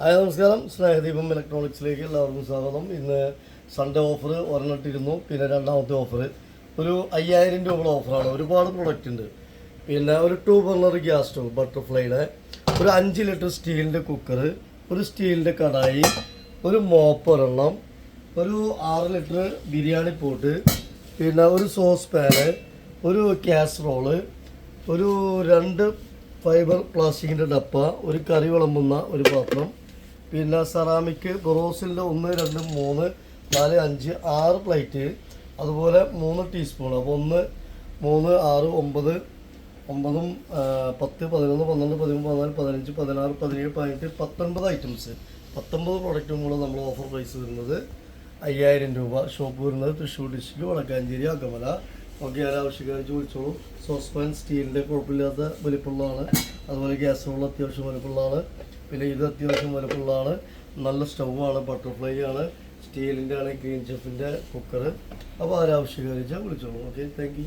Hi നമസ്കാരം. സ്നേഹദീപം ഇലക്ട്രോണിക്സിലേക്ക് എല്ലാവർക്കും സ്വാഗതം. ഇന്ന് സൺഡേ ഓഫർ ഒരെണ്ണിട്ടിരുന്നു പിന്നെ രണ്ടാമത്തെ ഓഫർ ഒരു അയ്യായിരം രൂപയുടെ ഓഫറാണ് ഒരുപാട് പ്രൊഡക്റ്റ് ഉണ്ട്. പിന്നെ ഒരു ടു ബർണർ ഗ്യാസ് സ്റ്റവ് ബട്ടർഫ്ലൈയുടെ ഒരു അഞ്ച് ലിറ്റർ സ്റ്റീലിന്റെ കുക്കർ ഒരു സ്റ്റീലിന്റെ കടായി ഒരു മോപ്പ് ഒരെണ്ണം ഒരു ആറ് ലിറ്റർ ബിരിയാണി പോട്ട് പിന്നെ ഒരു സോസ് പാന് ഒരു കാസറോൾ ഒരു രണ്ട് ഫൈബർ പ്ലാസ്റ്റിക്കിന്റെ ഡപ്പ ഒരു കറി വിളമ്പുന്ന ഒരു പാത്രം പിന്നെ സെറാമിക് ബൊറോസിലിന്റെ ഒന്ന് രണ്ട് മൂന്ന് നാല് അഞ്ച് ആറ് പ്ലേറ്റ്. അതുപോലെ മൂന്ന് ടീസ്പൂൺ അപ്പോൾ ഒന്ന് മൂന്ന് ആറ് ഒമ്പത് ഒമ്പതും പത്ത് പതിനൊന്ന് പന്ത്രണ്ട് പതിമൂന്ന് പതിനാല് പതിനഞ്ച് പതിനാറ് പതിനേഴ് പതിനെട്ട് പത്തൊൻപത് ഐറ്റംസ് പത്തൊമ്പത് പ്രൊഡക്റ്റും കൂടെ നമ്മൾ ഓഫർ പ്രൈസ് വരുന്നത് അയ്യായിരം രൂപ. ഷോപ്പ് വരുന്നത് തൃശ്ശൂർ ഡിസ്ട്രിക്ട് വടക്കാഞ്ചേരി അകമല. ഓക്കെ ആവശ്യക്കാർ ചോദിച്ചോളൂ. സോസ് പാൻ സ്റ്റീലിന്റെ കുഴപ്പമില്ലാത്ത വലിപ്പമുള്ളതാണ് അതുപോലെ ഗ്യാസ് റോൾ അത്യാവശ്യം വലിപ്പമുള്ളതാണ് പിന്നെ ഇത് അത്യാവശ്യം വലിപ്പമുള്ളതാണ് നല്ല സ്റ്റൗവാണ് ബട്ടർഫ്ലൈ ആണ്. സ്റ്റീലിന്റെ ആണ് ഗ്രീൻ ചെഫിന്റെ കുക്കർ അപ്പോൾ ആരാവശ്യക്കാർ വിളിച്ചോളൂ. Okay thank